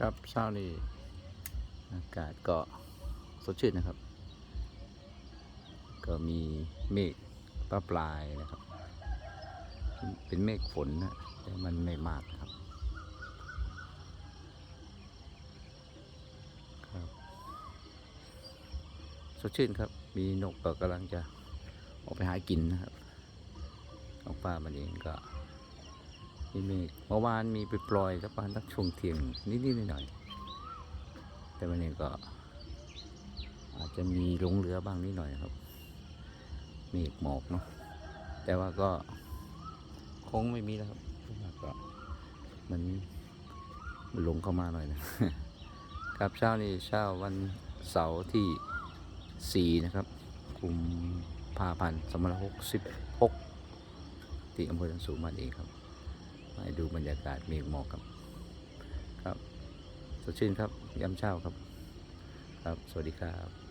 ครับเช้านี้อากาศก็สดชื่นนะครับ ก็มีเมฆปลาปลายนะครับ เป็นเมฆฝนนะแต่มันไม่มากนะครับครับสดชื่นครับ มีนกก็กำลังจะออกไปหากินนะครับนกป้ามันเองก็ มีเมฆเมื่อวานมีไปปล่อยสักประมาณสักช่วงเที่ยงนิดๆหน่อยๆแต่วันนี้ก็ อาจจะมีหลงเหลือบ้างนิดหน่อยครับเมฆหมอกเนาะแต่ว่าก็คงไม่มีแล้วครับก็มันมันหลงเข้ามาหน่อยนะครับเช้านี้เช้าวันเสาร์ที่สี่นะครับกุมภาพันธ์สองพันหกสิบหกที่อำเภอสันสูงมันเองครับ ดูบรรยากาศเมฆหมอกครับ ครับสดชื่นครับยามเช้าครับ ครับ สวัสดีครับ